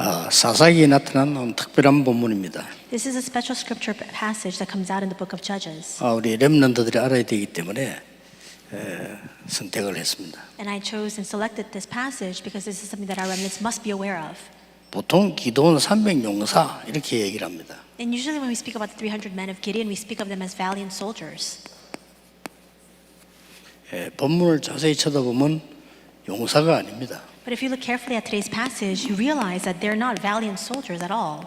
아, 사사기에 나타난 특별한 본문입니다. This is a special scripture passage that comes out in the book of Judges. 아, 우리 렘넌트들이 알아야 되기 때문에 에, 선택을 했습니다. And I chose and selected this passage because this is something that our remnants must be aware of. 보통 기도원 300 용사 이렇게 얘기를 합니다. And usually when we speak about the 300 men of Gideon, we speak of them as valiant soldiers. 에, 본문을 자세히 쳐다보면 용사가 아닙니다. But if you look carefully at today's passage, you realize that they're not valiant soldiers at all.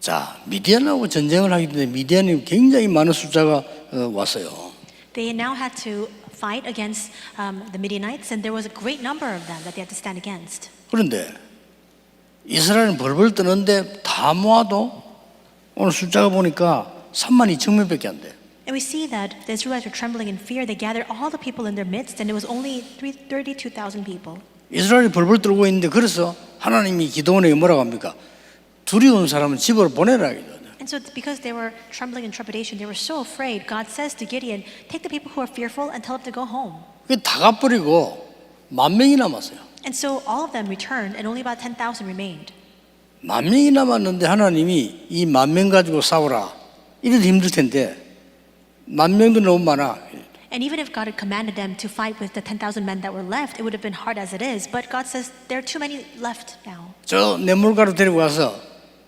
자, 미디안하고 전쟁을 하기 때문에 미디안이 굉장히 많은 숫자가 어, 왔어요. They now had to fight against um, the Midianites, and there was a great number of them that they had to stand against. 그런데 이스라엘은 벌벌 뜨는데 다 모아도 오늘 숫자가 보니까 3만 2천 명밖에 안 돼. And we see that the Israelites were trembling in fear. They gathered all the people in their midst, and it was only three- 32,000 people. 이스라엘이 벌벌 떨고 있는데 그래서 하나님이 기도원에게 뭐라고 합니까? 두려운 사람은 집으로 보내라. 이거든요. And so, because they were trembling in trepidation, they were so afraid, God says to Gideon, Take the people who are fearful and tell them to go home. 그다 가버리고 만 명이 남았어요. And so, all of them returned, and only about 10,000 remained. 만 명이 남았는데 하나님이 이 만 명 가지고 싸우라. 이래도 힘들 텐데 만 명도 너무 많아. And even if God had commanded them to fight with the 10,000 men that were left, it would have been hard as it is. But God says, There are too many left now. 저 냇물가로 데리고 가서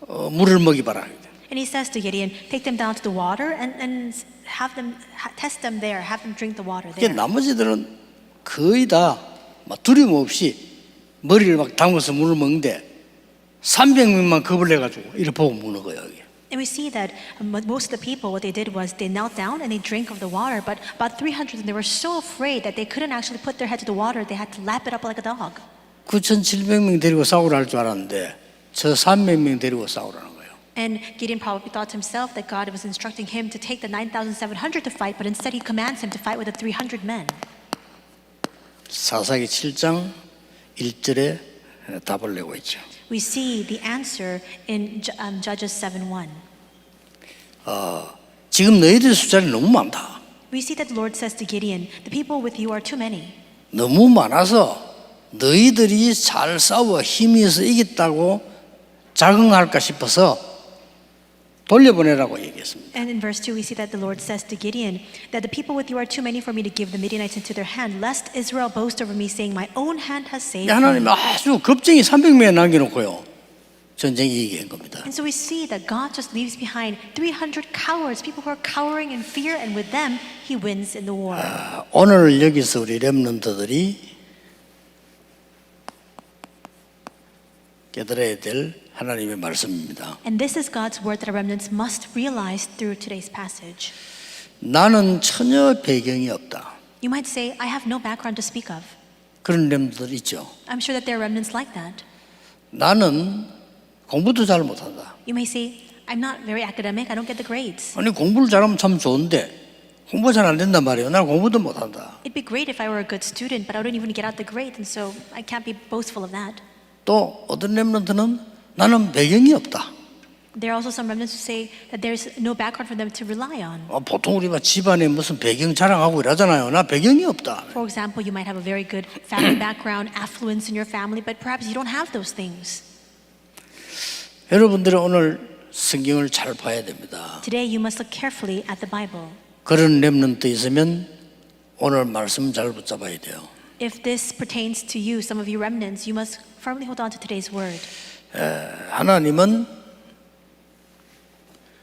어, 물을 먹이봐라. And he says to Gideon, Take them down to the water and, and have them ha- test them there, have them drink the water 이게 there. 나머지들은 거의 다막 두려움 없이 머리를 막 담궈서 물을 먹는데 300명만 겁을 내가지고 이렇게 보고 먹는 거예요. 이게. And we see that um, most of the people, what they did was they knelt down and they drank of the water. But about 300 of them, they were so afraid that they couldn't actually put their head to the water. They had to lap it up like a dog. 9,700명 데리고 싸우라 할 줄 알았는데 저 300명 데리고 싸우라는 거예요. And Gideon probably thought to himself that God was instructing him to take the 9,700 to fight, but instead he commands him to fight with the 300 men. 사사기 7장 1절에 답을 내고 있죠. We see the answer in um, Judges 7 1. 지금 너희들 숫자는 너무 많다. We see that the Lord says to Gideon, The people with you are too many. 너무 많아서 너희들이 잘 싸워 힘이 있어 이겼다고 자긍할까 싶어서 돌려보내라고 얘기했습니다. And in verse 2, we see that the Lord says to Gideon, That the people with you are too many for me to give the Midianites into their hand, lest Israel boast over me, saying, My own hand has saved me. 하나님 아주 겁쟁이 300명 남겨놓고요. 전쟁 이기한 겁니다. And so we see that God just leaves behind 300 cowards, people who are cowering in fear, and with them, he wins in the war. 오늘 여기서 우리 렘넌트들이 깨달아야 될 하나님의 말씀입니다. And this is God's word that our remnants must realize through today's passage. 나는 전혀 배경이 없다. You might say, I have no background to speak of. 그런 렘넌트들 있죠. I'm sure that there are remnants like that. 나는 공부도 잘 못한다. You may say, I'm not very academic, I don't get the grades. 아니 공부를 잘하면 참 좋은데 공부 잘 안 된단 말이에요. 나 공부도 못한다. It'd be great if I were a good student, but I don't even get out the grades, and so I can't be boastful of that. 또 어떤 렘넌트는 나는 배경이 없다. There are also some remnants who say that there's no background for them to rely on. 어, 보통 우리가 집안에 무슨 배경 자랑하고 이러잖아요. 나 배경이 없다. For example, you might have a very good family background, affluence in your family, but perhaps you don't have those things. 여러분들은 오늘 성경을 잘 봐야 됩니다. Today, you must look carefully at the Bible. 그런 렘넌트 있으면 오늘 말씀 잘 붙잡아야 돼요. If this pertains to you, some of you remnants, you must firmly hold on to today's word. 하나님은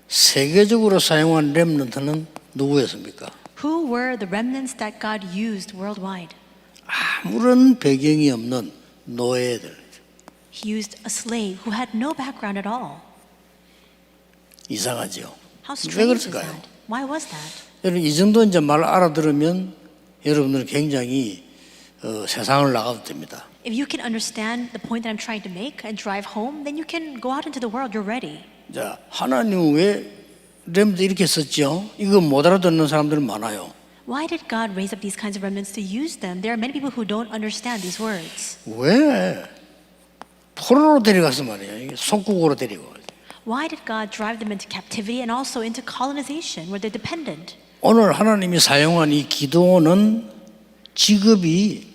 세계적으로 사용한 렘넌트는 누구였습니까? Who were the remnants that God used worldwide? 아무런 배경이 없는 노예들. He used a slave who had no background at all. 이상하죠. How 왜 that? Why was that? 여러분 이 정도 이제 말 알아들으면 여러분들 굉장히 어, 세상을 나가도 됩니다. If you can understand the point that I'm trying to make and drive home, then you can go out into the world. You're ready. 자, 하나님 왜 렘도 이렇게 썼죠? 이거 못 알아듣는 사람들 많아요. Why did God raise up these kinds of remnants to use them? There are many people who don't understand these words. 왜? 포로로 데려가서 말이에요. 이게 속국으로 데리고. Why did God drive them into captivity and also into colonization where they're dependent? 오늘 하나님이 사용한 이 기도는 직업이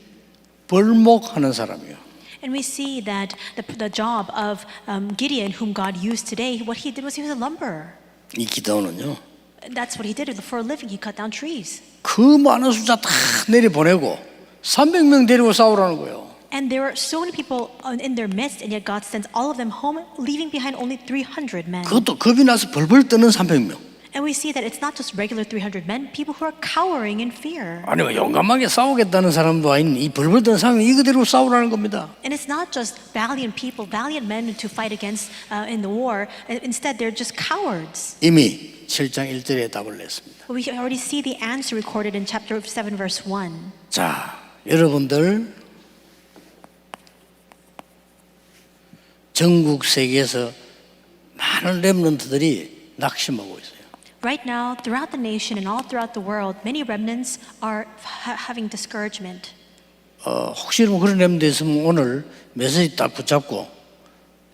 벌목하는 사람이에요. And we see that the, the job of um, Gideon, whom God used today, what he did was he was a lumberer. 이 기도는요. That's what he did for a living. He cut down trees. 그 많은 숫자 다 내려보내고 300명 데리고 싸우라는 거예요. And there were so many people on- in their midst, and yet God sends all of them home, leaving behind only 300 men. 그것도 겁이 나서 벌벌 떠는 300명. And we see that it's not just regular 300 men, people who are cowering in fear. 아니 뭐 용감하게 싸우겠다는 사람도 아닌 이 벌벌 떠는 사람이 이거대로 싸우라는 겁니다. And it's not just valiant people, valiant men to fight against uh, in the war. Uh, Instead, they're just cowards. 이미 7장 1절에 답을 냈습니다. We already see the answer recorded in chapter 7, verse 1. 자, 여러분들 전국 세계에서 많은 렘넌트들이 낙심하고 있어요. Right now, throughout the nation and all throughout the world, many remnants are ha- having discouragement. 어, 혹시 뭐 그런 렘넌트 있으면 오늘 메시지 딱 붙잡고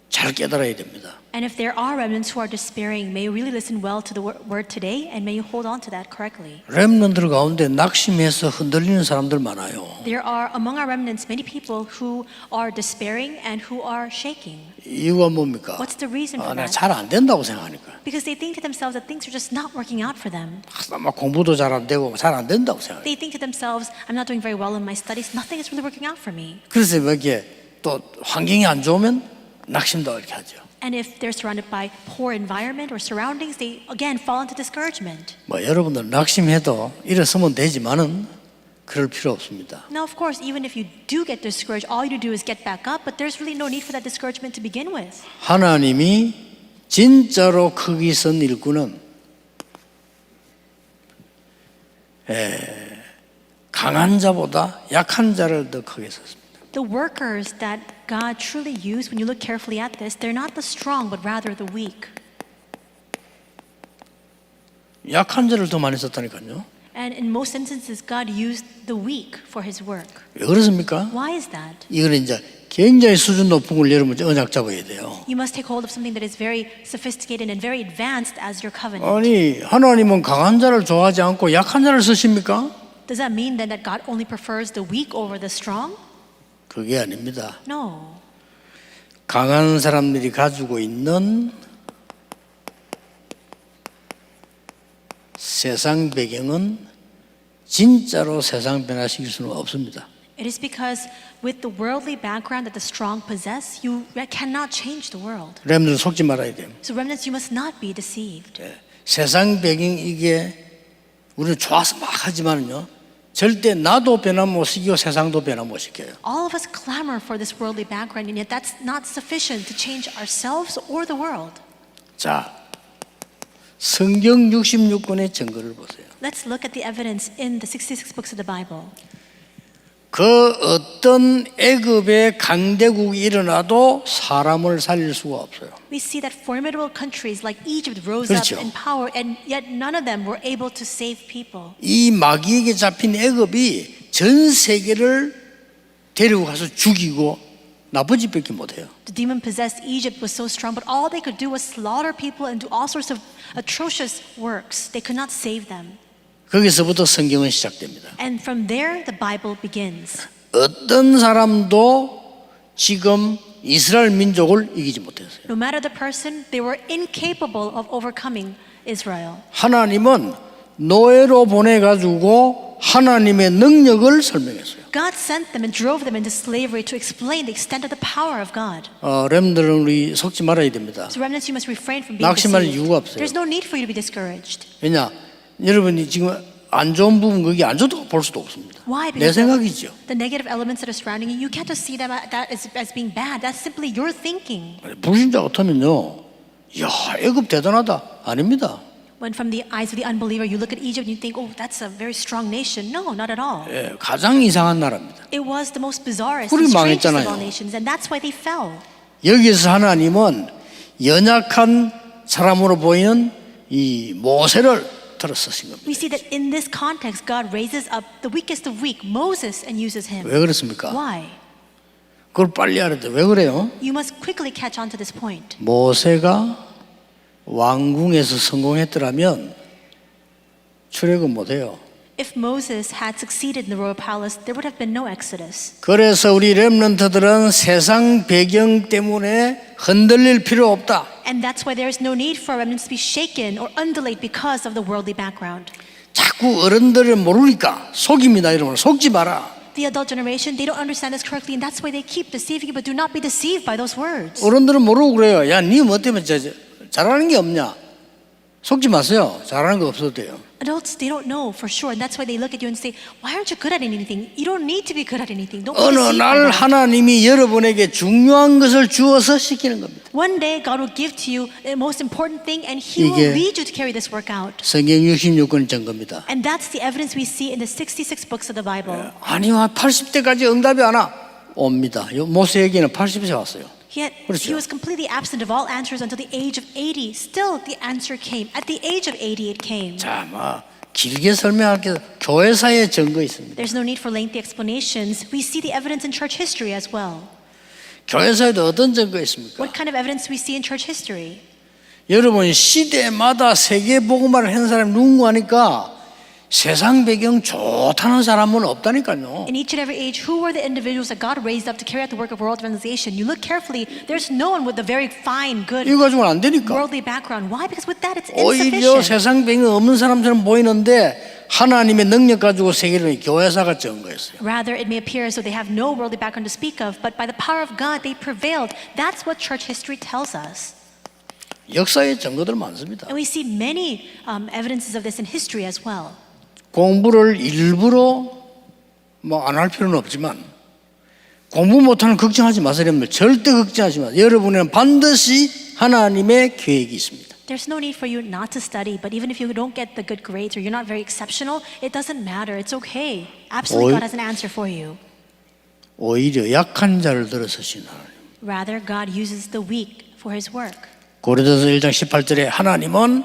잘 깨달아야 됩니다. And if there are remnants who are despairing, may you really listen well to the wor- word today and may you hold on to that correctly. 렘넌트들 가운데 낙심해서 흔들리는 사람들 많아요. There are among our remnants many people who are despairing and who are shaking 이유가 뭡니까? What's the reason 아, for 내가 that? 잘 안 된다고 생각하니까. because they think to themselves that things are just not working out for them. 막 공부도 잘 안 되고 잘 안 된다고 생각해요. They think to themselves, I'm not doing very well in my studies, nothing is really working out for me. 그래서 뭐 이렇게 또 환경이 안 좋으면 낙심도 이렇게 하죠. And if they're surrounded by poor environment or surroundings, they again fall into discouragement. 뭐 여러분들 낙심해도 일어서면 되지만은 그럴 필요 없습니다. Now, of course, even if you do get discouraged, all you do is get back up, but there's really no need for that discouragement to begin with. 하나님이 진짜로 크기 선 일꾼은 에, 강한 자보다 약한 자를 더 크게 썼습니다. The workers that God truly used, when you look carefully at this, they're not the strong, but rather the weak. 약한 자를 더 많이 썼다니까요. And in most instances, God used the weak for his work. 왜 그렇습니까? Why is that? 이거는 이제 굉장히 수준 높은 걸 여러분 언약 잡아야 돼요. You must take hold of something that is very sophisticated and very advanced as your covenant. 아니 하나님은 강한 자를 좋아하지 않고 약한 자를 쓰십니까? Does that mean then that God only prefers the weak over the strong? 그게 아닙니다. No. 강한 사람들이 가지고 있는 세상 배경은 진짜로 세상 변화시킬 수는 없습니다. It is because with the worldly background that the strong possess, you cannot change the world. 렘들 속지 말아야 돼요. So, remnants, you must not be deceived. 예. 세상 배경 이게 우리는 좋아서 막 하지만요. 절대 나도 변화 못 시키고 세상도 변화 못 시켜요. All of us clamor for this worldly background, and yet that's not sufficient to change ourselves or the world. 자, 성경 66권의 증거를 보세요. Let's look at the evidence in the 66 books of the Bible. 그 어떤 애굽의 강대국이 일어나도 사람을 살릴 수가 없어요. We see that formidable countries like Egypt rose 그렇죠. up in power, and yet none of them were able to save people. 이 마귀에게 잡힌 애굽이 전 세계를 데리고 가서 죽이고 나쁜 짓밖에 못해요. The demon possessed Egypt was so strong, but all they could do was slaughter people and do all sorts of atrocious works. They could not save them. 거기서부터 성경은 시작됩니다. And from there, the Bible begins. 어떤 사람도 지금 이스라엘 민족을 이기지 못했어요. No matter the person, they were incapable of overcoming Israel. 하나님은 노예로 보내 가지고 하나님의 능력을 설명했어요. God sent them and drove them into slavery to explain the extent of the power of God. 어, 렘들은 우리 속지 말아야 됩니다. So remnants, you must refrain from being 낙심할 deceived. 이유가 없어요. There's no need for you to be discouraged. 왜냐? 여러분이 지금 안 좋은 부분 거기 안 좋다고 볼 수도 없습니다. Why? 내 생각이죠. the negative elements that are surrounding you, you can't just see them that as, as being bad. That's simply your thinking. 불신자 같으면요. 야, 애굽 대단하다. 아닙니다. When from the eyes of the unbeliever, you look at Egypt and you think, oh, that's a very strong nation. No, not at all. 예, 가장 이상한 나라입니다. It was the most bizarrest 우리 and strangest of all nations, and that's why they fell. 여기서 하나님은 연약한 사람으로 보이는 이 모세를 들어 쓰신 겁니다. We see that in this context, God raises up the weakest of weak, Moses, and uses him. 왜 그렇습니까? Why? 그걸 빨리 알아야 돼. 왜 그래요? You must quickly catch on to this point. 모세가 왕궁에서 성공했더라면 출애굽 못 해요. If Moses had succeeded in the royal palace, there would have been no Exodus. 그래서 우리 렘넌트들은 세상 배경 때문에 흔들릴 필요 없다. And that's why there is no need for remnants to be shaken or undulate because of the worldly background. 자꾸 어른들을 모르니까 속입니다, 여러분. 속지 마라. The adult generation, they don't understand this correctly, and that's why they keep deceiving you, but do not be deceived by those words. 어른들은 모르고 그래요. 야, 니뭐 때문에 저, 저, 잘하는 게 없냐? 속지 마세요. 잘하는 거 없어도 돼요. Adults, they don't know for sure, and that's why they look at you and say, Why aren't you good at anything? You don't need to be good at anything. Don't be 어느 deceived by 날 that. 하나님이 여러분에게 중요한 것을 주어서 시키는 겁니다. One day, God will give to you the most important thing, and He will 이게- lead you to carry this work out. 성경 66권 증거입니다. And that's the evidence we see in the 66 books of the Bible. 아니요, 80대까지 응답이 안 와. 옵니다. 요 모세에게는 80세 왔어요. Yet 그렇죠. he was completely absent of all answers until the age of 80. Still, the answer came. At the age of 80, it came. 자, 뭐 길게 설명할 게 교회사의 증거 있습니다. There's no need for lengthy explanations. We see the evidence in church history as well. 교회사에도 어떤 증거 있습니까? What kind of evidence we see in church history? 여러분 시대마다 세계 복음화를 한 사람이 누군가 하니까 세상 배경 좋다는 사람은 없다니까요. In each and every age, who were the individuals that God raised up to carry out the work of world evangelization? You look carefully, there's no one with a very fine, good, 이거 가지고는 안 되니까. worldly background. Why? Because with that, it's 오히려 insufficient. 세상 배경 없는 사람처럼 보이는데 하나님의 능력 가지고 세계를 교회사가 증거했어요. Rather, it may appear as though they have no worldly background to speak of, but by the power of God, they prevailed. That's what church history tells us. 역사의 증거들 많습니다. And we see many um, evidences of this in history as well. 공부를 일부러 뭐 안 할 필요는 없지만 공부 못하는 걱정하지 마세요. 여러분들. 절대 걱정하지 마세요. 여러분에는 반드시 하나님의 계획이 있습니다. There's no need for you not to study, but even if you don't get the good grades or you're not very exceptional, it doesn't matter. It's okay. Absolutely. God has an answer for you. 오히려 약한 자를 들어서신 하나님. Rather, God uses the weak for his work. 고린도서 1장 18절에 하나님은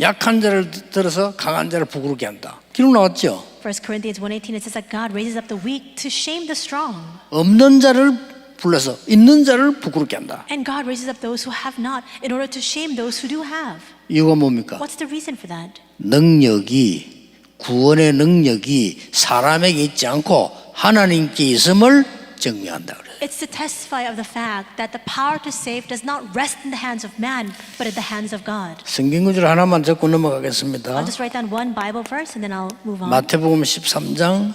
약한 자를 들어서 강한 자를 부끄럽게 한다. 기록 나왔죠? 1 Corinthians 1.18, it says that God raises up the weak to shame the strong. 없는 자를 불러서 있는 자를 부끄럽게 한다. And God raises up those who have not in order to shame those who do have. 이유가 뭡니까? What's the reason for that? 능력이 구원의 능력이 사람에게 있지 않고 하나님께 있음을 증명한다. It's to testify of the fact that the power to save does not rest in the hands of man, but in the hands of God. 성경 구절 하나만 적고 넘어가겠습니다. I'll just write down one Bible verse and then I'll move on. 마태복음 13장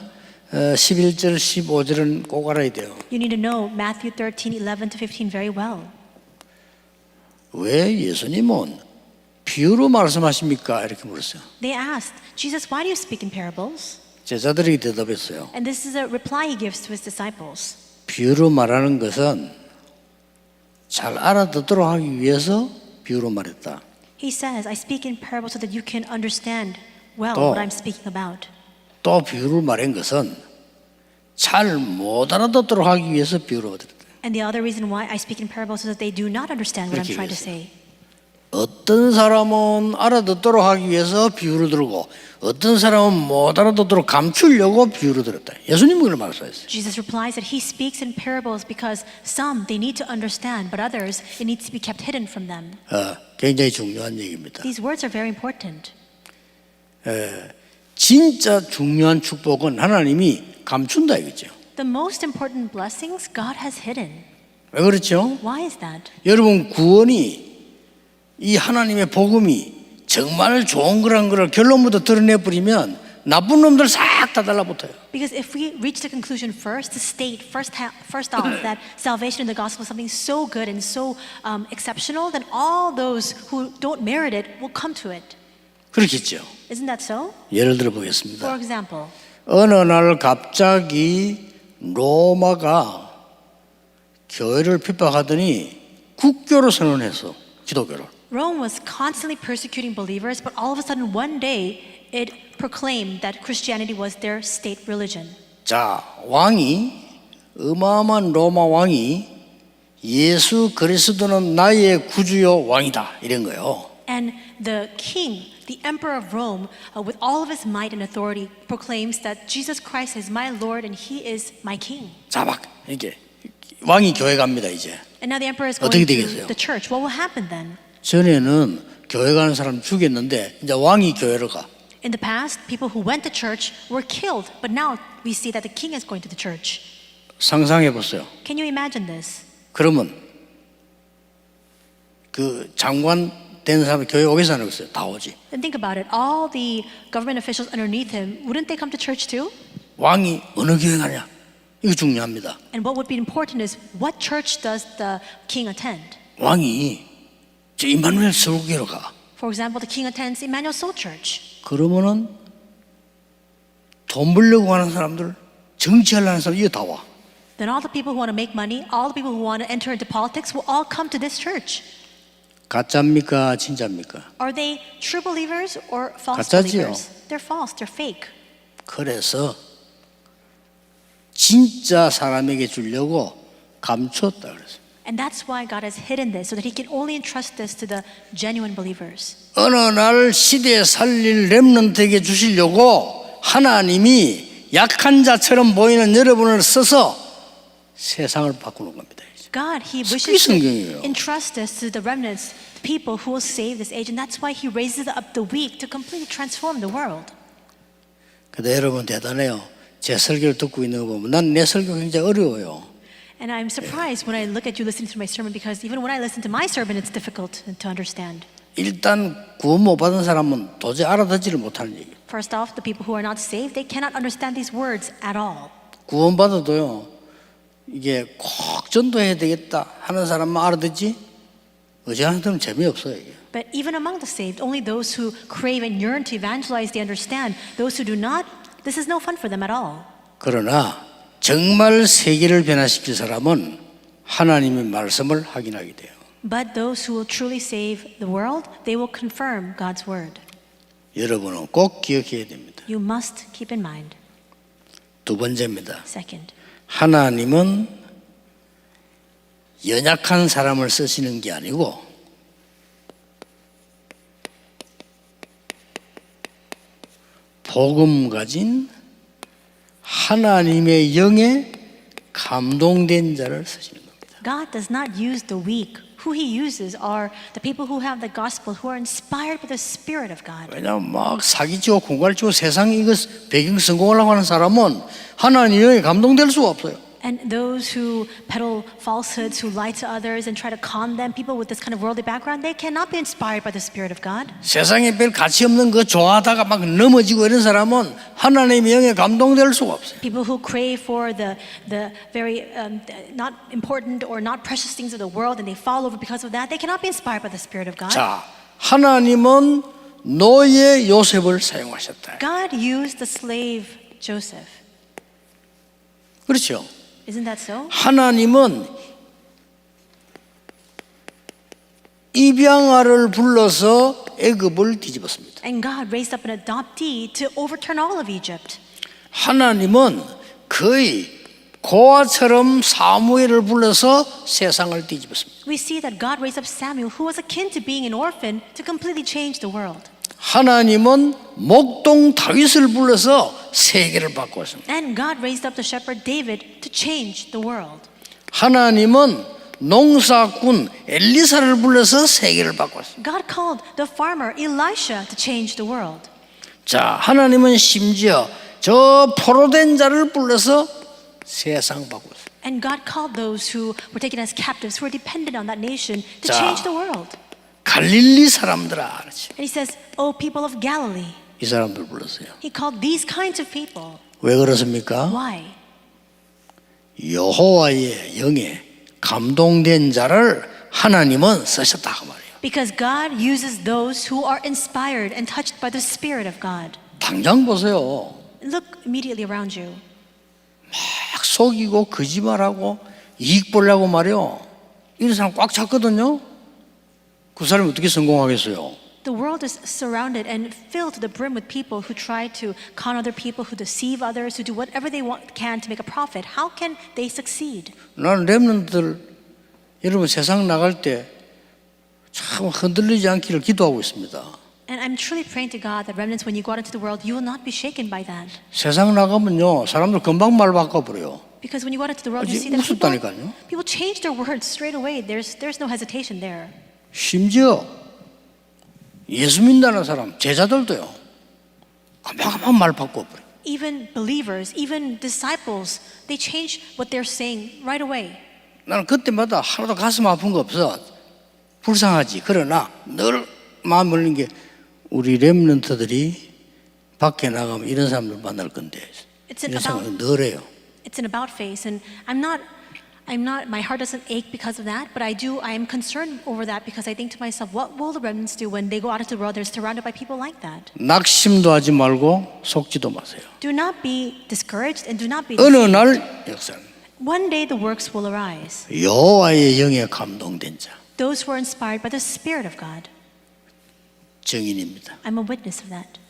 어, 11절 15절은 꼭 알아야 돼요. You need to know Matthew 13, 11 to 15 very well. 왜 예수님은 비유로 말씀하십니까? 이렇게 물었어요. They asked, Jesus, why do you speak in parables? 제자들이 대답했어요. And this is a reply he gives to his disciples. 비유로 말하는 것은 잘 알아듣도록 하기 위해서 비유로 말했다. He says, I speak in parables so that you can understand well 또. what I'm speaking about. 또 비유로 말한 것은 잘 못 알아듣도록 하기 위해서 비유로 말했다. And the other reason why I speak in parables is that they do not understand what I'm trying to say. 어떤 사람은 알아듣도록 하기 위해서 비유를 들고 어떤 사람은 못 알아듣도록 감추려고 비유를 들었다. 예수님은 그걸 말씀하셨어요. Jesus replies that he speaks in parables because some they need to understand, but others it needs to be kept hidden from them. 어, 굉장히 중요한 얘기입니다. These words are very important. 진짜 중요한 축복은 하나님이 감춘다 이거죠. The most important blessings God has hidden. 왜 그렇죠? Why is that? 여러분 구원이 이 하나님의 복음이 정말 좋은 거란 걸 결론부터 드러내 버리면 나쁜 놈들 싹 다 달라붙어요. Because if we reach the conclusion first to state first first off that salvation in the gospel is something so good and so um, exceptional, then all those who don't merit it will come to it. 그렇겠죠. Isn't that so? 예를 들어 For 보겠습니다. example, 어느 날 갑자기 로마가 교회를 핍박하더니 국교로 선언해서 기독교를. Rome was constantly persecuting believers, but all of a sudden one day it proclaimed that Christianity was their state religion. 자, 왕이 어마어마한 로마 왕이 예수 그리스도는 나의 구주요 왕이다 이런 거예요. And the king, the emperor of Rome, uh, with all of his might and authority, proclaims that Jesus Christ is my Lord and he is my king. 자, 막 이게 왕이 교회 갑니다 이제. And now the emperor is 어떻게 going to 되겠어요? the church. What will happen then? 전에는 교회 가는 사람 죽였는데 이제 왕이 교회를 가. In the past, people who went to church were killed, but now we see that the king is going to the church. 상상해 보세요. Can you imagine this? 그러면 그 장관 된 사람 교회 오겠어 안 오겠어요? 다 오지. And think about it. All the government officials underneath him, wouldn't they come to church too? 왕이 어느 교회 가냐? 이거 중요합니다. And what would be important is what church does the king attend? 왕이 저 임마누엘 서울교회로 가. For example, the king attends Emmanuel Soul Church. 그러면은 돈 벌려고 하는 사람들, 정치하려는 사람 이거 다 와. Then all the people who want to make money, all the people who want to enter into politics will all come to this church. 가짜입니까? 진짜입니까? Are they true believers or false 가짜지요. believers? They're false, they're fake. 그래서 진짜 사람에게 주려고 감췄다 그랬어요. And that's why God has hidden this, so that He can only entrust this to the genuine believers. 어느 날 시대에 살릴 렘넌트에게 주시려고 하나님이 약한 자처럼 보이는 여러분을 써서 세상을 바꾸는 겁니다. 이제. God, He 그게 wishes to 성경이에요. entrust this to the remnants, the people who will save this age. And that's why He raises up the weak to completely transform the world. 근데 여러분 대단해요. 제 설교를 듣고 있는 거 보면 난 내 설교 굉장히 어려워요. And I'm surprised when I look at you listening to my sermon because even when I listen to my sermon, it's difficult to understand. 일단 구원 못 받은 사람은 도저히 알아듣지를 못하는 얘기예요. First off, the people who are not saved, they cannot understand these words at all. 구원 받아도요. 이게 꼭 전도해야 되겠다 하는 사람만 알아듣지 어지간하면 재미없어요. 이게. But even among the saved, only those who crave and yearn to evangelize, they understand. Those who do not, this is no fun for them at all. 그러나 정말 세계를 변화시킬 사람은 하나님의 말씀을 확인하게 돼요. But those who will truly save the world, they will confirm God's word. 여러분은 꼭 기억해야 됩니다. You must keep in mind. 두 번째입니다. Second, 하나님은 연약한 사람을 쓰시는 게 아니고 복음 가진 하나님의 영에 감동된 자를 쓰시는 겁니다. God does not use the weak. Who he uses are the people who have the gospel, who are inspired by the Spirit of God. 왜냐하면 막 사기치고 공갈치고 세상 이거 배경 성공하려고 하는 사람은 하나님의 영에 감동될 수가 없어요. And those who peddle falsehoods, who lie to others and try to con them, people with this kind of worldly background, they cannot be inspired by the Spirit of God. 세상에 별 가치 없는 거 좋아하다가 막 넘어지고 이런 사람은 하나님의 영에 감동될 수가 없어요. People who crave for the, the very um, not important or not precious things of the world and they fall over because of that, they cannot be inspired by the Spirit of God. 자, 하나님은 노예 요셉을 사용하셨다. God used the slave Joseph. 그렇죠. Isn't that so? 하나님은 입양아를 불러서 애굽을 뒤집었습니다. And God raised up an adoptee to overturn all of Egypt. 하나님은 거의 고아처럼 사무엘을 불러서 세상을 뒤집었습니다. We see that God raised up Samuel, who was akin to being an orphan, to completely change the world. 하나님은 목동 다윗을 불러서 세계를 바꾸었습니다. And God raised up the shepherd David to change the world. 하나님은 농사꾼 엘리사를 불러서 세계를 바꿨습니다. God called the farmer Elisha to change the world. 자, 하나님은 심지어 저 포로된 자를 불러서 세상 바꿨습니다. And God called those who were taken as captives, who were dependent on that nation, to 자. change the world. 갈릴리 사람들아. And he says, Oh, people of Galilee. 이 사람들 불렀어요. He called these kinds of people. 왜 그렇습니까? Why? 여호와의 영에 감동된 자를 하나님은 쓰셨다 그 말이에요. Because God uses those who are inspired and touched by the Spirit of God. 당장 보세요. Look immediately around you. 막 속이고 거짓말하고 이익 보려고 말이요. 이런 사람 꽉 찼거든요. 그 사람이 어떻게 성공하겠어요? The world is surrounded and filled to the brim with people who try to con other people, who deceive others, who do whatever they want, can to make a profit. How can they succeed? 나는 랩런들 여러분 세상 나갈 때 참 흔들리지 않기를 기도하고 있습니다. And I'm truly praying to God that remnants, when you go out into the world, you will not be shaken by that. 세상 나가면요 사람들 금방 말 바꿔버려요. Because when you go out into the world, you 아직 see that people, 무섭다니까요. people change their words straight away. There's, there's no hesitation there. 심지어 예수 믿는다는 사람 제자들도요 아마가만 말 바꿔버려. Even believers, even disciples, they change what they're saying right away. 나는 그때마다 하나도 가슴 아픈 거 없어. 불쌍하지. 그러나 늘 마음 열린 게 우리 랩런트들이 밖에 나가면 이런 사람들 만날 건데 It's 이런 생각이 늘 해요. it's an about face and I'm not I'm not my heart doesn't ache because of that, but I do I am concerned over that because I think to myself, what will the remnants do when they go out into the world they're surrounded by people like that? 낙심도 하지 말고 속지도 마세요. Do not be discouraged and do not be 어느 deceived. 날 역사는 One day the works will arise. 여호와의 영에 감동된 자 Those who are inspired by the Spirit of God. 증인입니다. I'm a witness of that.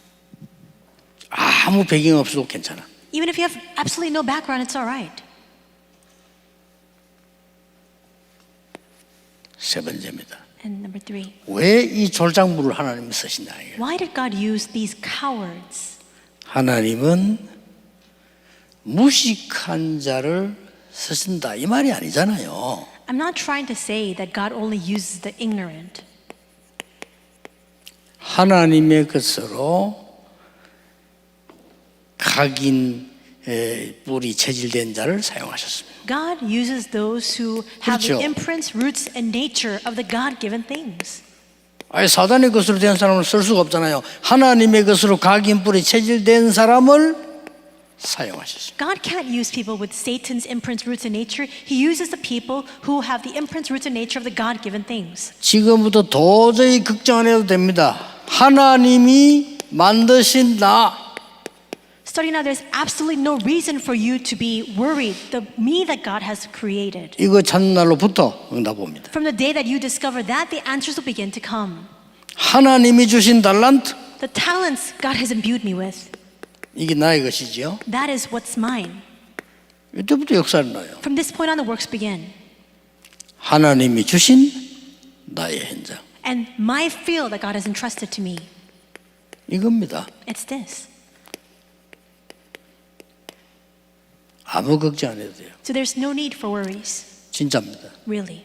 아무 배경 없어도 괜찮아. Even if you have absolutely no background, it's all right. 세 번째입니다. And number three, 왜 이 졸작물을 하나님이 쓰시냐 이게. why did God use these cowards? 하나님은 무식한 자를 쓰신다 이 말이 아니잖아요. I'm not trying to say that God only uses the ignorant. 하나님의 것으로 각인 에, 뿔이 체질된 자를 사용하셨습니다. God uses those who have 그렇죠. the imprints, roots, and nature of the God-given things. 아예 사단의 것으로 된 사람을 쓸 수가 없잖아요. 하나님의 것으로 각인 뿔이 체질된 사람을 사용하셨습니다. God can't use people with Satan's imprints, roots, and nature. He uses the people who have the imprints, roots, and nature of the God-given things. 지금부터 도저히 걱정 안 해도 됩니다. 하나님이 만드신 나 Starting now, there's absolutely no reason for you to be worried. The me that God has created. 이거 찾는 날로부터 응답 옵니다. From the day that you discover that, the answers will begin to come. 하나님이 주신 달란트 The talents God has imbued me with, 이게 나의 것이지요. that is what's mine. 이때부터 역사를 나요. From this point on, the works begin. 하나님이 주신 나의 현장 And my field that God has entrusted to me, 이겁니다. it's this. 아무 걱정 안 해도 돼요. So there's no need for worries, 진짜입니다. really.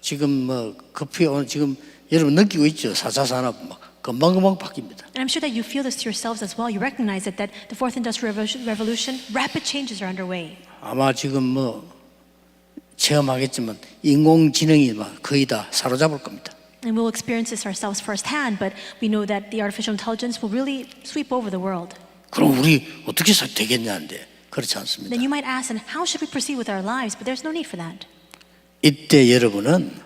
지금 뭐 급히 오늘 지금 여러분 느끼고 있죠. 사차 산업 막 금방금방 바뀝니다. And I'm sure that you feel this to yourselves as well. You recognize it that the fourth industrial revolution, rapid changes are underway. 아마 지금 뭐 체험하겠지만 인공지능이 막 거의 다 사로잡을 겁니다. And we'll experience this ourselves firsthand, but we know that the artificial intelligence will really sweep over the world. 그럼 우리 어떻게 살 되겠냐는데 그렇지 않습니다. Then you might ask, and how should we proceed with our lives? But there's no need for that. 이때 여러분은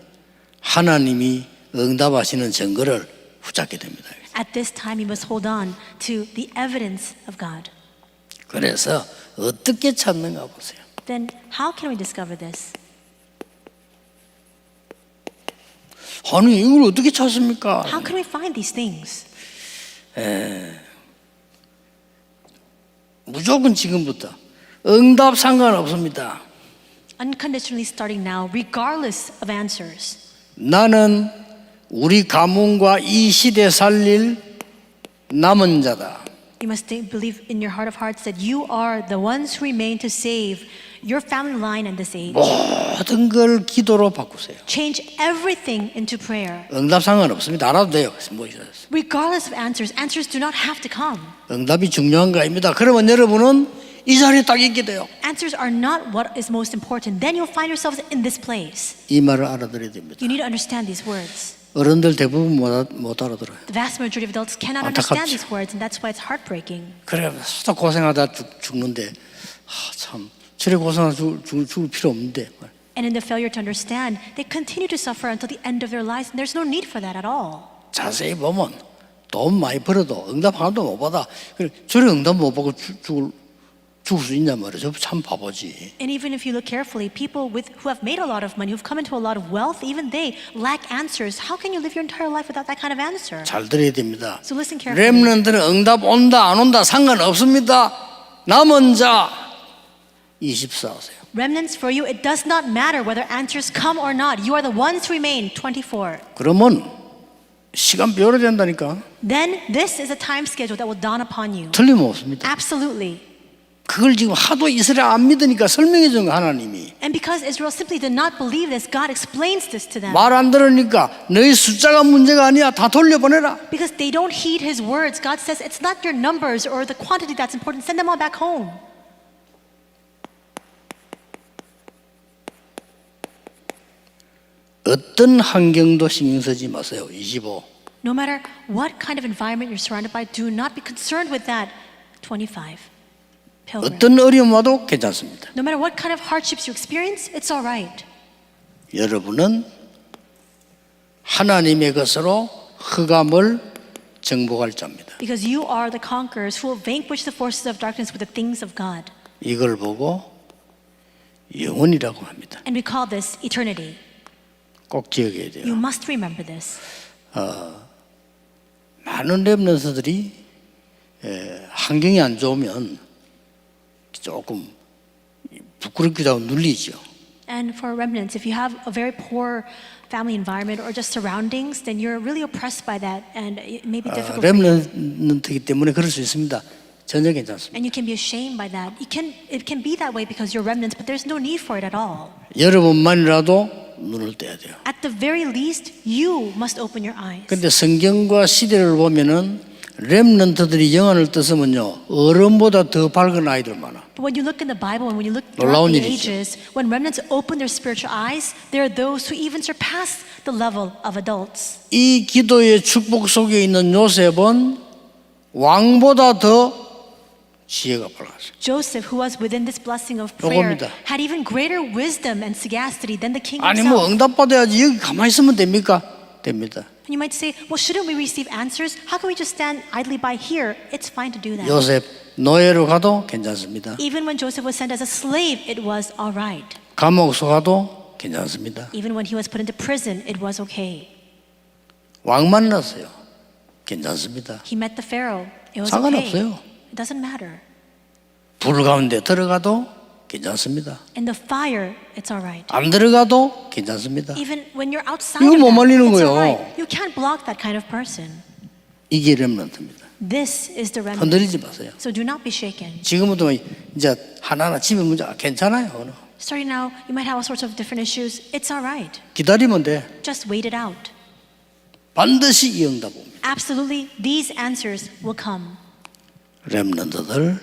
하나님이 응답하시는 증거를 붙잡게 됩니다. At this time, you must hold on to the evidence of God. 그래서 어떻게 찾는가 보세요. Then, how can we discover this? 아니 이걸 어떻게 찾습니까? How can we find these things? 무조건 지금부터 응답 상관없습니다. Unconditionally starting now, regardless of answers. 나는 우리 가문과 이 시대 살릴 남은 자다. You must believe in your heart of hearts that you are the ones who remain to save your family line in this age. 모든 걸 기도로 바꾸세요. Change everything into prayer. 응답 상관없습니다. 알아도 돼요. 뭐 있어요. Regardless of answers, answers do not have to come. 응답이 중요한 거 아닙니다. 그러면 여러분은 이 자리에 딱 있게 돼요. Answers are not what is most important. Then you'll find yourselves in this place. 이 말을 알아들어야 됩니다. You need to understand these words. 어른들 대부분 못, 알아- 못 알아들어요. The vast majority of adults cannot 안타깝죠. understand these words, and that's why it's heartbreaking. 그래 수다 고생하다 죽, 죽는데 아, 참 저래 고생하다 죽, 죽, 죽을 필요 없는데 And in the failure to understand, they continue to suffer until the end of their lives, there's no need for that at all. 자세히 보면 돈 많이 벌어도 응답 하나도 못 받아. 그래 저래 응답 못 받고 죽, 죽을 죽을 수 있냔 말이죠. 참 바보지. And even if you look carefully, people with, who have made a lot of money, who've come into a lot of wealth, even they lack answers. How can you live your entire life without that kind of answer? 잘 들어야 됩니다. So listen carefully. 렘런트는 응답 온다 안 온다 상관없습니다. 남은 자 24세요. Remnants for you, it does not matter whether answers come or not. You are the ones who remain 24. 그러면 시간 배워야 된다니까. Then this is a time schedule that will dawn upon you. 틀림없습니다. Absolutely. 그걸 지금 하도 이스라엘 안 믿으니까 설명해 준 거 하나님이 And because Israel simply did not believe this, God explains this to them. 말 안 들으니까 너희 숫자가 문제가 아니야 다 돌려보내라 Because they don't heed his words, God says it's not your numbers or the quantity that's important. Send them all back home. 어떤 환경도 신경 쓰지 마세요 25 No matter what kind of environment you're surrounded by, do not be concerned with that. 25. Pilgrim. 어떤 어려움 와도 괜찮습니다 No matter what kind of hardships you experience, it's all right. 여러분은 하나님의 것으로 흑암을 정복할 자입니다 Because you are the conquerors who will vanquish the forces of darkness with the things of God. 이걸 보고 영혼이라고 합니다 And we call this eternity. 꼭 기억해야 돼요 You must remember this. 많은 랩런스들이 환경이 안 좋으면 조금 부끄럽기도 하고 눌리죠. And for remnants, if you have a very poor family environment or just surroundings, then you're really oppressed by that and it may be difficult. 랩런트이기 때문에 그럴 수 있습니다. 전혀 괜찮습니다. And you can be ashamed by that. You can, it can be that way because you're remnants, but there's no need for it at all. 여러분만이라도 눈을 떼야 돼요. At the very least, you must open your eyes. 근데 성경과 시대를 보면은 랩런트들이 영안을 떴으면요 어른보다 더 밝은 아이들 많아. But when you look in the Bible and when you look throughout the ages, when remnants open their spiritual eyes, there are those who even surpass the level of adults. 이 기도의 축복 속에 있는 요셉은 왕보다 더 지혜가 밝았어요. Joseph, who was within this blessing of prayer, 요겁니다. had even greater wisdom and sagacity than the king 아니 뭐 himself. 응답받아야지 여기 가만히 있으면 됩니까? 됩니다. And you might say, well, shouldn't we receive answers? How can we just stand idly by here? It's fine to do that. 요셉 노예로 가도 괜찮습니다. Even when Joseph was sent as a slave, it was all right. 감옥소 가도 괜찮습니다. Even when he was put into prison, it was okay. 왕 만났어요. 괜찮습니다. He met the Pharaoh. It was 상관없어요. It doesn't matter. 불 가운데 들어가도 괜찮습니다. In the fire, it's all right. 안 들어가도 괜찮습니다. Even when you're outside 이거 of 못 that, 말리는 it's 거예요. all right. You can't block that kind of person. 이게 렘넌트입니다. This is the remnant. 흔들리지 마세요. So do not be shaken. 지금부터 이제 하나하나 집에 문제 괜찮아요. 오늘. Starting now, you might have all sorts of different issues. It's all right. 기다리면 돼. Just wait it out. 반드시 이 응답 옵니다. Absolutely, these answers will come. 렘넌트들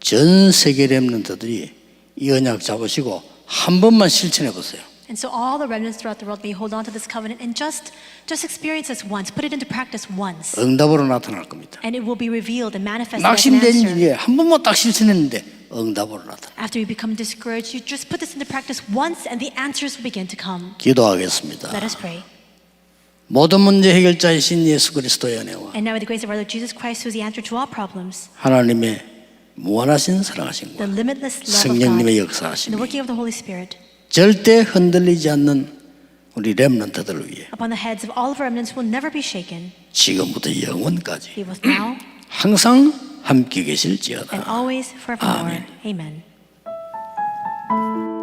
전 세계 렘넌트들이 이 언약 잡으시고 한 번만 실천해 보세요. And so all the remnants throughout the world may hold on to this covenant and just just experience this once, put it into practice once, 응답으로 나타날 겁니다. and it will be revealed and manifested as an 낙심된 answer. 일에 한 번만 딱 실천했는데 응답으로 나타나. After you become discouraged, you just put this into practice once, and the answers will begin to come. 기도하겠습니다. Let us pray. 모든 문제 해결자이신 예수 그리스도의 은혜와 And now, with the grace of our Lord Jesus Christ, who is the answer to all problems, 하나님의 무한하신 사랑하심과 the limitless love of 성령님의 God, 역사하심 and the working of the Holy Spirit 절대 흔들리지 않는 우리 렘넌트들을 위해 upon the heads of all of our remnants will never be shaken. 지금부터 영원까지 Be with now 항상 함께 and 계실지어다. always forevermore. Amen. Amen.